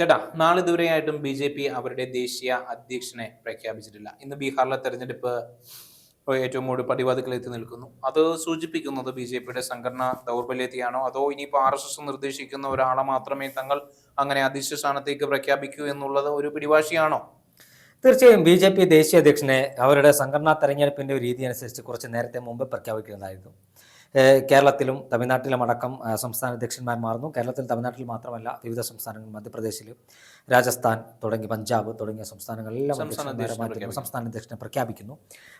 ചേട്ടാ നാളെ ഇതുവരെയായിട്ടും ബി ജെ പി അവരുടെ ദേശീയ അധ്യക്ഷനെ പ്രഖ്യാപിച്ചിട്ടില്ല. ഇന്ന് ബീഹാറിലെ തെരഞ്ഞെടുപ്പ് ഏറ്റവും കൂടുതൽ എത്തി നിൽക്കുന്നു. അത് സൂചിപ്പിക്കുന്നത് ബി ജെ പിയുടെ സംഘടന ദൗർബല്യത്തെയാണോ? അതോ ഇനിയിപ്പോൾ ആർ എസ് എസ് നിർദ്ദേശിക്കുന്ന ഒരാളെ മാത്രമേ തങ്ങൾ അങ്ങനെ അധ്യക്ഷ സ്ഥാനത്തേക്ക് പ്രഖ്യാപിക്കൂ എന്നുള്ളത് ഒരു പിടിവാശിയാണോ? തീർച്ചയായും ബി ജെ പി ദേശീയ അധ്യക്ഷനെ അവരുടെ സംഘടനാ തെരഞ്ഞെടുപ്പിന്റെ ഒരു രീതി അനുസരിച്ച് കുറച്ച് നേരത്തെ മുമ്പ് പ്രഖ്യാപിക്കുന്നതായിരുന്നു കേരളത്തിലും തമിഴ്നാട്ടിലും അടക്കം സംസ്ഥാന അധ്യക്ഷന്മാർ മാറുന്നു. കേരളത്തിൽ തമിഴ്നാട്ടിൽ മാത്രമല്ല വിവിധ സംസ്ഥാനങ്ങൾ മധ്യപ്രദേശിൽ രാജസ്ഥാൻ തുടങ്ങി പഞ്ചാബ് തുടങ്ങിയ സംസ്ഥാനങ്ങളെല്ലാം സംസ്ഥാന അധ്യക്ഷനെ പ്രഖ്യാപിക്കുന്നു.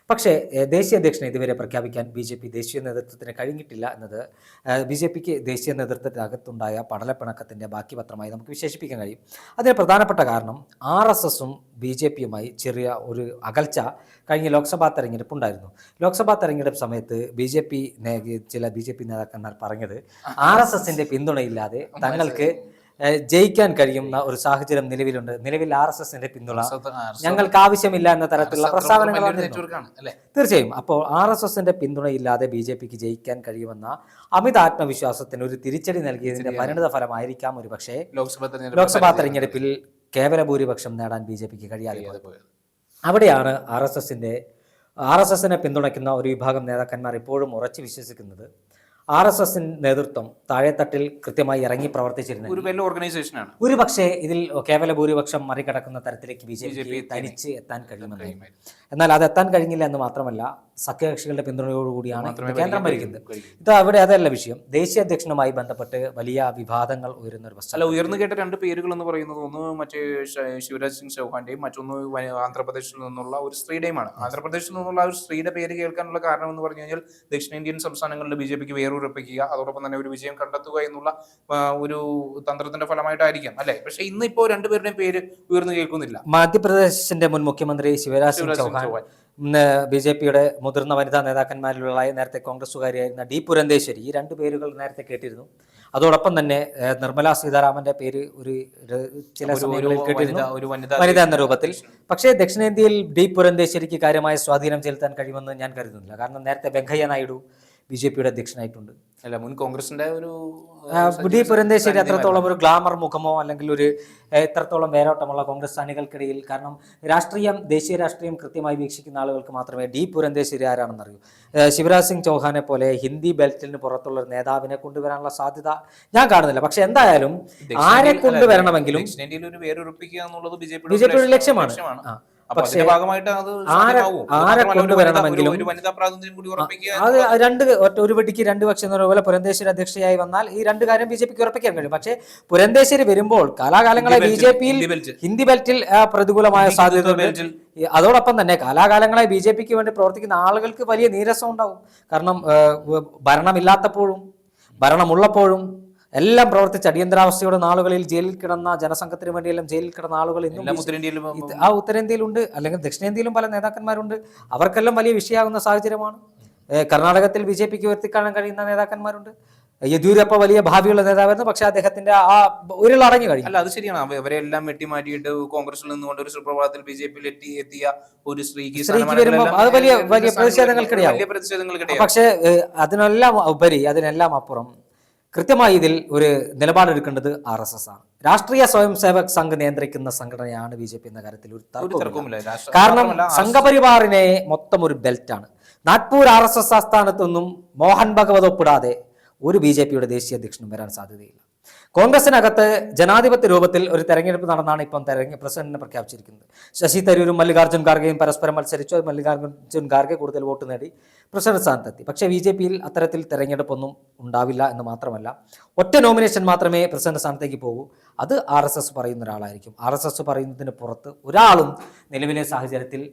പക്ഷേ ദേശീയ അധ്യക്ഷനെ ഇതുവരെ പ്രഖ്യാപിക്കാൻ ബി ജെ പി ദേശീയ നേതൃത്വത്തിന് കഴിഞ്ഞിട്ടില്ല എന്നത് ബി ജെ പിക്ക് ദേശീയ നേതൃത്വത്തിനകത്തുണ്ടായ പടലപ്പിണക്കത്തിന്റെ ബാക്കി പത്രമായി നമുക്ക് വിശേഷിപ്പിക്കാൻ കഴിയും. അതിന് പ്രധാനപ്പെട്ട കാരണം ആർ എസ് എസും ബി ജെ പിയുമായി ചെറിയ ഒരു അകൽച്ച കഴിഞ്ഞ ലോക്സഭാ തെരഞ്ഞെടുപ്പ് ഉണ്ടായിരുന്നു ലോക്സഭാ തെരഞ്ഞെടുപ്പ് സമയത്ത് ബി ജെ പി ചില ബി ജെ പി നേതാക്കന്മാർ പറഞ്ഞത് ആർ എസ് എസിന്റെ പിന്തുണയില്ലാതെ തങ്ങൾക്ക് ജയിക്കാൻ കഴിയുന്ന ഒരു സാഹചര്യം നിലവിലുണ്ട്. നിലവിൽ ആർ എസ് എസിന്റെ പിന്തുണ. ഞങ്ങൾക്ക് ആവശ്യമില്ല എന്ന തരത്തിലുള്ള പ്രസ്താവനകൾ തീർച്ചയായും. അപ്പോൾ ആർ എസ് എസിന്റെ പിന്തുണയില്ലാതെ ബി ജെ പിക്ക് ജയിക്കാൻ കഴിയുമെന്ന അമിത ആത്മവിശ്വാസത്തിന് ഒരു തിരിച്ചടി നൽകിയതിന്റെ പരിണിത ഫലമായിരിക്കാം ഒരു പക്ഷേ ലോക്സഭാ തെരഞ്ഞെടുപ്പിൽ കേവല ഭൂരിപക്ഷം നേടാൻ ബി ജെ പിക്ക് കഴിയാതെ. അവിടെയാണ് ആർ എസ് എസിന്റെ ആർ എസ് എസിനെ പിന്തുണയ്ക്കുന്ന ഒരു വിഭാഗം നേതാക്കന്മാർ ഇപ്പോഴും ഉറച്ചു വിശ്വസിക്കുന്നത്. ആർ എസ് എസ് നേതൃത്വം താഴെത്തട്ടിൽ കൃത്യമായി ഇറങ്ങി പ്രവർത്തിച്ചിരുന്നു ഒരു വലിയ ഓർഗനൈസേഷനാണ്. ഒരു പക്ഷേ ഇതിൽ കേവല ഭൂരിപക്ഷം മറികടക്കുന്ന തരത്തിലേക്ക് ബി ജെ പി തനിച്ച് എത്താൻ കഴിയുമെന്ന്. എന്നാൽ അത് എത്താൻ കഴിഞ്ഞില്ല എന്ന് മാത്രമല്ല സഖ്യകക്ഷികളുടെ പിന്തുണയോടുകൂടിയാണ് കേന്ദ്രം ഭരിക്കുന്നത്. ഇത് അവിടെ അതല്ല വിഷയം. ദേശീയ അധ്യക്ഷനുമായി ബന്ധപ്പെട്ട് വലിയ വിവാദങ്ങൾ ഉയരുന്ന ഒരു അല്ല പശ്ചാത്തലം ഉയർന്നു കേട്ട രണ്ട് പേരുകൾ എന്ന് പറയുന്നത് ഒന്ന് മറ്റേ ശിവരാജ് സിംഗ് ചൗഹാന്റെയും മറ്റൊന്ന് ആന്ധ്രാപ്രദേശിൽ നിന്നുള്ള ഒരു സ്ത്രീയുടെയുമാണ്. ആന്ധ്രാപ്രദേശിൽ നിന്നുള്ള ഒരു സ്ത്രീയുടെ പേര് കേൾക്കാനുള്ള കാരണം എന്ന് പറഞ്ഞു കഴിഞ്ഞാൽ ദക്ഷിണേന്ത്യൻ സംസ്ഥാനങ്ങളിൽ ബി ജെ പിക്ക് വേറുറപ്പിക്കുക അതോടൊപ്പം തന്നെ ഒരു വിജയം കണ്ടെത്തുക എന്നുള്ള ഒരു തന്ത്രത്തിന്റെ ഫലമായിട്ടായിരിക്കാം അല്ലെ? പക്ഷെ ഇന്ന് ഇപ്പോ രണ്ടുപേരുടെയും പേര് ഉയർന്നു കേൾക്കുന്നില്ല. മധ്യപ്രദേശിന്റെ മുൻ മുഖ്യമന്ത്രി ശിവരാജ് സിംഗ് ചൗഹാൻ. ബി ജെ പിയുടെ മുതിർന്ന വനിതാ നേതാക്കന്മാരിലുള്ള നേരത്തെ കോൺഗ്രസുകാരിയായിരുന്ന ഡി പുരന്തേശ്വരി ഈ രണ്ട് പേരുകൾ നേരത്തെ കേട്ടിരുന്നു. അതോടൊപ്പം തന്നെ നിർമ്മലാ സീതാരാമന്റെ പേര് ഒരു ചില സമയങ്ങളിൽ കേട്ടിരുന്നു. വനിത എന്ന രൂപത്തിൽ. പക്ഷേ ദക്ഷിണേന്ത്യയിൽ ഡി പുരന്തേശ്വരിക്ക് കാര്യമായ സ്വാധീനം ചെലുത്താൻ കഴിയുമെന്ന് ഞാൻ കരുതുന്നില്ല. കാരണം നേരത്തെ വെങ്കയ്യ നായിഡു ബി ജെ പിയുടെ അധ്യക്ഷനായിട്ടുണ്ട്. അല്ല മുൻ കോൺഗ്രസിന്റെ ഒരു ബുദ്ധി പുരന്തേശ്വരി അത്രത്തോളം ഒരു ഗ്ലാമർ മുഖമോ അല്ലെങ്കിൽ ഒരു എത്രത്തോളം വേരോട്ടമുള്ള കോൺഗ്രസ് അണികൾക്കിടയിൽ കാരണം രാഷ്ട്രീയം ദേശീയ രാഷ്ട്രീയം കൃത്യമായി വീക്ഷിക്കുന്ന ആളുകൾക്ക് മാത്രമേ ഡി പുരന്തേശ്വരി ആരാണെന്ന് അറിയൂ ശിവരാജ് സിംഗ് ചൗഹാനെ പോലെ ഹിന്ദി ബെൽറ്റിന് പുറത്തുള്ള ഒരു നേതാവിനെ കൊണ്ടുവരാനുള്ള സാധ്യത ഞാൻ കാണുന്നില്ല. പക്ഷെ എന്തായാലും ആരെ കൊണ്ടുവരണമെങ്കിലും ബിജെപിയുടെ ബി ജെ പിയുടെ ലക്ഷ്യമാണ്. പക്ഷേ ഭാഗമായിട്ട് അത് ആരെ- കൊണ്ടുവരണമെങ്കിലും- അത് രണ്ട് ഒറ്റ ഒരു വെടിക്ക് രണ്ട് പക്ഷം എന്ന പോലെ പുരന്തേശ്വരി അധ്യക്ഷയായി വന്നാൽ ഈ രണ്ട് കാര്യം ബി ജെ പിക്ക് ഉറപ്പിക്കാൻ കഴിയും. പക്ഷേ പുരന്തേശ്വരി വരുമ്പോൾ കാലാകാലങ്ങളെ ബി ജെ പിയിൽ ഹിന്ദി ബെൽറ്റിൽ. പ്രതികൂലമായ സാധ്യത അതോടൊപ്പം തന്നെ കാലാകാലങ്ങളെ ബി ജെ പിക്ക് വേണ്ടി പ്രവർത്തിക്കുന്ന ആളുകൾക്ക് വലിയ നീരസം ഉണ്ടാവും. കാരണം ഭരണമില്ലാത്തപ്പോഴും ഭരണമുള്ളപ്പോഴും എല്ലാം പ്രവർത്തിച്ച അടിയന്തരാവസ്ഥയുടെ നാളുകളിൽ ജയിലിൽ കിടന്ന ജനസംഘത്തിന് വേണ്ടിയെല്ലാം ജയിലിൽ കിടന്ന ആളുകൾ ഇന്നും ആ ഉത്തരേന്ത്യയിലുണ്ട്. അല്ലെങ്കിൽ ദക്ഷിണേന്ത്യയിലും പല നേതാക്കന്മാരുണ്ട്. അവർക്കെല്ലാം വലിയ വിഷയമാകുന്ന സാഹചര്യമാണ്. കർണാടകത്തിൽ ബി ജെ പിക്ക് ഉയർത്തിക്കാണാൻ കഴിയുന്ന നേതാക്കന്മാരുണ്ട്. യെദ്യൂരപ്പ വലിയ ഭാവിയുള്ള നേതാവായിരുന്നു. പക്ഷെ അദ്ദേഹത്തിന്റെ ആ ഒരു അടങ്ങി കഴിഞ്ഞു. അല്ല അത് ശരിയാണ്. അവ- അവരെല്ലാം വെട്ടിമാറ്റിയിട്ട് കോൺഗ്രസിൽ നിന്നുകൊണ്ട് ഒരു സുപ്രഭാതത്തിൽ ബി ജെ പിയിൽ എത്തി എത്തിയ ഒരു സ്ത്രീക്ക് അത് വലിയ വലിയ പ്രതിഷേധങ്ങൾക്കിടയാണ് പക്ഷേ അതിനെല്ലാം ഉപരി അതിനെല്ലാം അപ്പുറം കൃത്യമായി ഇതിൽ ഒരു നിലപാടെടുക്കേണ്ടത് ആർ എസ് എസ് ആണ്. രാഷ്ട്രീയ സ്വയം സേവക് സംഘ് നിയന്ത്രിക്കുന്ന സംഘടനയാണ് ബി ജെ പി എന്ന കാര്യത്തിൽ ഒരു. തർക്കവുമില്ല. കാരണം സംഘപരിവാറിനെ മൊത്തം ഒരു ബെൽറ്റാണ്. നാഗ്പൂർ ആർ എസ് എസ് ആസ്ഥാനത്തൊന്നും മോഹൻ ഭഗവത് ഒപ്പിടാതെ ഒരു ബി ജെ പിയുടെ ദേശീയ അധ്യക്ഷനും വരാൻ സാധ്യതയില്ല. കോൺഗ്രസിനകത്ത് ജനാധിപത്യ രൂപത്തിൽ ഒരു തെരഞ്ഞെടുപ്പ് നടന്നാണ് ഇപ്പം തെരഞ്ഞ പ്രസിഡന്റിനെ പ്രഖ്യാപിച്ചിരിക്കുന്നത്. ശശി തരൂരും മല്ലികാർജുൻ ഖാർഗെയും പരസ്പരം മത്സരിച്ചു. മല്ലികാർജുൻ ഖാർഗെ കൂടുതൽ വോട്ട് നേടി പ്രസിഡന്റ് സ്ഥാനത്തെത്തി. പക്ഷേ ബി ജെ പിയിൽ അത്തരത്തിൽ തെരഞ്ഞെടുപ്പൊന്നും ഉണ്ടാവില്ല എന്ന് മാത്രമല്ല ഒറ്റ നോമിനേഷൻ മാത്രമേ പ്രസിഡന്റ് സ്ഥാനത്തേക്ക് പോകൂ. അത് ആർ എസ് എസ് പറയുന്ന ഒരാളായിരിക്കും. ആർ എസ് എസ് പറയുന്നതിന് പുറത്ത് ഒരാളും നിലവിലെ സാഹചര്യത്തിൽ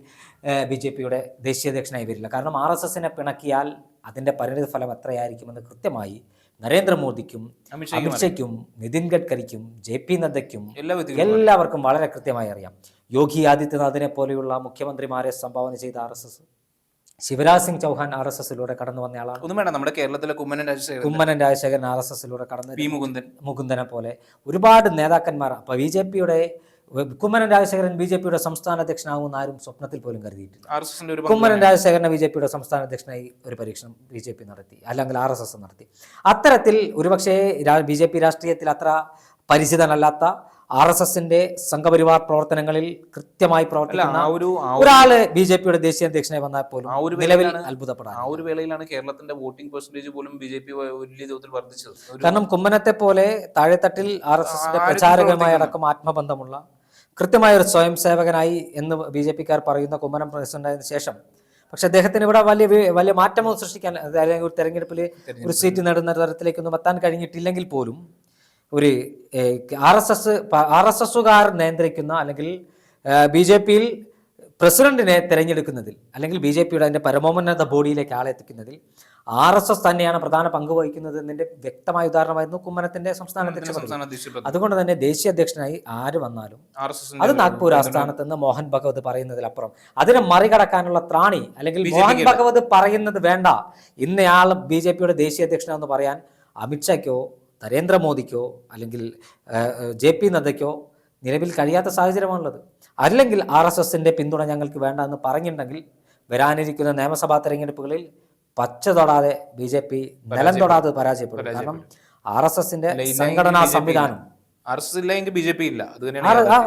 ബി ജെ പിയുടെ ദേശീയ അധ്യക്ഷനായി വരില്ല. കാരണം ആർ എസ് എസിനെ പിണക്കിയാൽ അതിന്റെ പരിണിത ഫലം എത്രയായിരിക്കുമെന്ന് കൃത്യമായി നരേന്ദ്രമോദിക്കും അമിത്ഷായ്ക്കും നിതിൻ ഗഡ്കരിക്കും ജെ പി നദ്ദയ്ക്കും എല്ലാവർക്കും വളരെ കൃത്യമായി അറിയാം. യോഗി ആദിത്യനാഥിനെ പോലെയുള്ള മുഖ്യമന്ത്രിമാരെ സംഭാവന ചെയ്ത R S S Shivraj Singh Chouhan R S എസിലൂടെ കടന്നു വന്ന ആളാണ്. വേണ്ട നമ്മുടെ കേരളത്തിലെ കുമ്മനൻ രാജശേഖരൻ. കുമ്മനൻ രാജശേഖരൻ ആർ എസ് എസിലൂടെ കടന്നു പി മുകുന്ദൻ. മുകുന്ദനെ പോലെ. ഒരുപാട് നേതാക്കന്മാർ അപ്പോൾ ബി ജെ പിയുടെ കുമ്മനം രാജശേഖരൻ ബി ജെ പിയുടെ സംസ്ഥാന അധ്യക്ഷനാകുമെന്ന് ആരും സ്വപ്നത്തിൽ പോലും കരുതിയിട്ടില്ല. കുമ്മനം രാജശേഖരനെ ബി ജെ പിയുടെ സംസ്ഥാന അധ്യക്ഷനായി ഒരു പരീക്ഷണം ബി ജെ പി നടത്തി അല്ലെങ്കിൽ ആർ എസ് എസ് നടത്തി. അത്തരത്തിൽ ഒരുപക്ഷെ ബി ജെ പി രാഷ്ട്രീയത്തിൽ അത്ര പരിചിതനല്ലാത്ത ആർ എസ് എസിന്റെ സംഘപരിവാർ പ്രവർത്തനങ്ങളിൽ കൃത്യമായി പ്രവർത്തിക്കുന്ന ഒരാൾ ബി ജെ പിയുടെ ദേശീയ അധ്യക്ഷനായി വന്നാൽ പോലും ആ ഒരു നിലവിൽ അത്ഭുതപ്പെടാം അത്ഭുതപ്പെടാൻ ആ ഒരു വേളയിലാണ് കേരളത്തിന്റെ വോട്ടിംഗ് പെർസെന്റേജ് പോലും ബി ജെ പി വലിയ തോതിൽ വർദ്ധിച്ചത്. കാരണം കുമ്മനത്തെ പോലെ താഴെത്തട്ടിൽ ആർ എസ് എസിന്റെ പ്രചാരകമായി അടക്കം ആത്മബന്ധമുള്ള കൃത്യമായ ഒരു സ്വയം സേവകനായി എന്ന് ബി ജെ പിക്കാർ പറയുന്ന കുമ്മനം പ്രസിഡന്റ് ആയതിനു ശേഷം. പക്ഷെ അദ്ദേഹത്തിന് ഇവിടെ വലിയ വലിയ മാറ്റമൊന്നും സൃഷ്ടിക്കാൻ അല്ലെങ്കിൽ ഒരു തെരഞ്ഞെടുപ്പിൽ ഒരു സീറ്റ് നേടുന്ന തരത്തിലേക്കൊന്നും എത്താൻ കഴിഞ്ഞിട്ടില്ലെങ്കിൽ പോലും ഒരു R S S R S എസുകാർ നിയന്ത്രിക്കുന്ന അല്ലെങ്കിൽ ബി ജെ പിയിൽ പ്രസിഡന്റിനെ തിരഞ്ഞെടുക്കുന്നതിൽ അല്ലെങ്കിൽ ബി ജെ പിയുടെ അതിന്റെ പരമോന്നത ബോഡിയിലേക്ക് ആളെ എത്തിക്കുന്നതിൽ ആർ എസ് എസ് തന്നെയാണ് പ്രധാന പങ്ക് വഹിക്കുന്നത് എന്നതിന്റെ വ്യക്തമായ ഉദാഹരണമായിരുന്നു കുമ്മനത്തിന്റെ സംസ്ഥാന. അതുകൊണ്ട് തന്നെ ദേശീയ അധ്യക്ഷനായി ആര് വന്നാലും അത് നാഗ്പൂർ ആസ്ഥാനത്ത് നിന്ന് മോഹൻ ഭഗവത് പറയുന്നതിലപ്പുറം. അതിനെ മറികടക്കാനുള്ള ത്രാണി അല്ലെങ്കിൽ മോഹൻ ഭഗവത് പറയുന്നത് വേണ്ട. ഇന്നയാൾ ബി ജെ പിയുടെ ദേശീയ അധ്യക്ഷനാണെന്ന് പറയാൻ അമിത്ഷായ്ക്കോ നരേന്ദ്രമോദിക്കോ അല്ലെങ്കിൽ ജെ പി നദ്ദയ്ക്കോ നിലവിൽ കഴിയാത്ത സാഹചര്യമാണുള്ളത്. അല്ലെങ്കിൽ ആർ എസ് എസിന്റെ പിന്തുണ ഞങ്ങൾക്ക് വേണ്ട എന്ന് പറഞ്ഞിട്ടുണ്ടെങ്കിൽ വരാനിരിക്കുന്ന നിയമസഭാ തെരഞ്ഞെടുപ്പുകളിൽ പച്ച തൊടാതെ ബി ജെ പി നിലം തൊടാതെ പരാജയപ്പെടും. കാരണം ആർ എസ് എസിന്റെ സംഘടനാ സംവിധാനം. ആർ എസ് എസ് ഇല്ല എങ്കിൽ ബി ജെ പി ഇല്ല.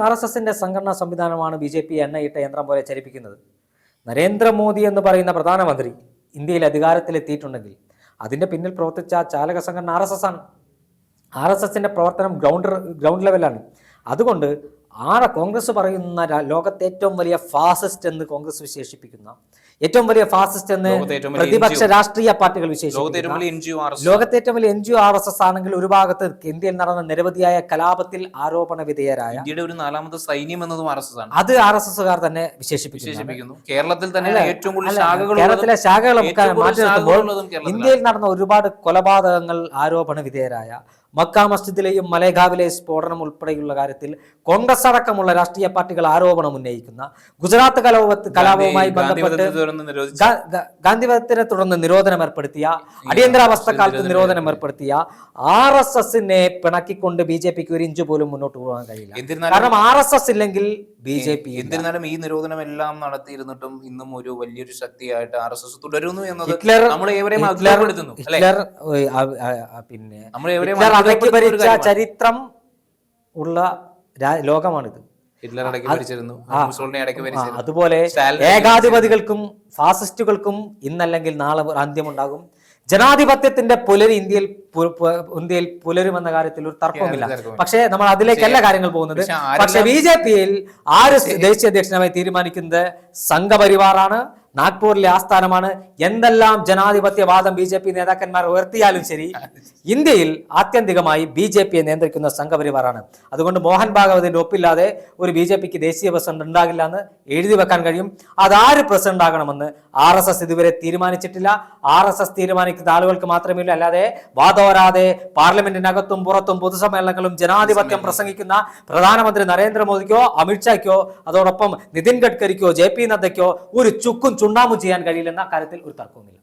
ആർ എസ് എസിന്റെ സംഘടനാ സംവിധാനമാണ് ബി ജെ പി എണ്ണയിട്ട യന്ത്രം പോലെ ചലിപ്പിക്കുന്നത് നരേന്ദ്രമോദി എന്ന് പറയുന്ന പ്രധാനമന്ത്രി ഇന്ത്യയിൽ അധികാരത്തിലെത്തിയിട്ടുണ്ടെങ്കിൽ അതിന്റെ പിന്നിൽ പ്രവർത്തിച്ച ചാലക സംഘടന ആർ എസ് എസ് ആണ്. ആർ എസ് എസിന്റെ പ്രവർത്തനം ഗ്രൗണ്ട് ഗ്രൗണ്ട് ലെവലാണ് അതുകൊണ്ട് ആരെ കോൺഗ്രസ് പറയുന്ന ലോകത്തെ ഏറ്റവും വലിയ ഫാസിസ്റ്റ് എന്ന് കോൺഗ്രസ് വിശേഷിപ്പിക്കുന്ന? ഏറ്റവും വലിയ ഫാസിസ്റ്റ് എന്ന് പ്രതിപക്ഷ രാഷ്ട്രീയ പാർട്ടികൾ വിശേഷിപ്പിക്കുന്ന? ലോകത്തെ ഏറ്റവും വലിയ N G O R S S ആണെങ്കിൽ ഒരു ഭാഗത്ത് ഇന്ത്യയിൽ നടന്ന നിരവധിയായ കലാപത്തിൽ ആരോപണ വിധേയരായ ഇന്ത്യയുടെ ഒരു നാലാമത്തെ സൈന്യം എന്നതും ആർ എസ് എസ് ആണ്. അത് ആർ എസ് എസുകാർ തന്നെ വിശേഷിപ്പിക്കുന്നു. കേരളത്തിൽ തന്നെ ഏറ്റവും കൂടുതൽ ശാഖകൾ കേരളത്തിലെ ശാഖകൾ മാറ്റി നിർത്തുമ്പോൾ ഇന്ത്യയിൽ നടന്ന ഒരുപാട് കൊലപാതകങ്ങൾ ആരോപണ വിധേയരായ മക്ക മസ്ജിദിലെയും മലേഗാവിലെ സ്ഫോടനം ഉൾപ്പെടെയുള്ള കാര്യത്തിൽ കോൺഗ്രസ് അടക്കമുള്ള രാഷ്ട്രീയ പാർട്ടികൾ ആരോപണം ഉന്നയിക്കുന്ന ഗുജറാത്ത് കലാപത്ത് കലാപവുമായി ബന്ധപ്പെട്ട് ഗാന്ധിവധത്തിനെ തുടർന്ന് നിരോധനം ഏർപ്പെടുത്തിയ അടിയന്തരാവസ്ഥ കാലത്ത് നിരോധനം ഏർപ്പെടുത്തിയ ആർ എസ് എസിനെ പിണക്കിക്കൊണ്ട് ബി ജെ പിക്ക് ഒരു ഇഞ്ച് പോലും മുന്നോട്ട് പോകാൻ കഴിയില്ല. കാരണം ആർ എസ് എസ് ഇല്ലെങ്കിൽ ബി ജെ പി എന്നിരുന്നാലും ഈ നിരോധനം എല്ലാം നടത്തിയിരുന്നിട്ടും ഇന്നും ഒരു വലിയൊരു ശക്തിയായിട്ട് ആർ എസ് എസ് തുടരുന്നു എന്നത് നമ്മൾ ഏവരെയും ഹിറ്റ്ലർ പിന്നെ അടക്കി ഭരിച്ച ചരിത്രം ഉള്ള ലോകമാണിത്. അതുപോലെ ഏകാധിപതികൾക്കും ഫാസിസ്റ്റുകൾക്കും ഇന്നല്ലെങ്കിൽ നാളെ അന്ത്യമുണ്ടാകും. ജനാധിപത്യത്തിന്റെ പുലരി ഇന്ത്യയിൽ ഇന്ത്യയിൽ പുലരുമെന്ന കാര്യത്തിൽ ഒരു തർക്കവുമില്ല. പക്ഷെ പക്ഷേ നമ്മൾ അതിലേക്കല്ല കാര്യങ്ങൾ പോകുന്നത്. പക്ഷെ ബി ജെ പിയിൽ ആര് ദേശീയ അധ്യക്ഷനായി തീരുമാനിക്കുന്നത് സംഘപരിവാറാണ്. നാഗ്പൂരിലെ ആസ്ഥാനമാണ്. എന്തെല്ലാം ജനാധിപത്യവാദം ബി ജെ പി നേതാക്കന്മാർ ഉയർത്തിയാലും ശരി ഇന്ത്യയിൽ ആത്യന്തികമായി ബി ജെ പിയെ നിയന്ത്രിക്കുന്ന സംഘപരിവാറാണ്. അതുകൊണ്ട് മോഹൻ ഭാഗവതിന്റെ ഒപ്പില്ലാതെ ഒരു ബി ജെ പിക്ക് ദേശീയ പ്രസിഡന്റ് ഉണ്ടാകില്ല എന്ന് എഴുതി വെക്കാൻ കഴിയും. അതാര് പ്രസിഡന്റ് ആകണമെന്ന് ആർ എസ് എസ് ഇതുവരെ തീരുമാനിച്ചിട്ടില്ല. ആർ എസ് എസ് തീരുമാനിക്കുന്ന ആളുകൾക്ക് മാത്രമേ ഉള്ളൂ. അല്ലാതെ വാദോരാതെ പാർലമെന്റിനകത്തും പുറത്തും പൊതുസമ്മേളനങ്ങളും ജനാധിപത്യം പ്രസംഗിക്കുന്ന പ്രധാനമന്ത്രി നരേന്ദ്രമോദിക്കോ അമിത്ഷായ്ക്കോ അതോടൊപ്പം നിതിൻ ഗഡ്കരിക്കോ ജെ പി നദ്ദയ്ക്കോ ഒരു ചുക്കും ചുണ്ണാമും ചെയ്യാൻ കഴിയില്ലെന്ന കാര്യത്തിൽ ഒരു തർക്കവുമില്ല.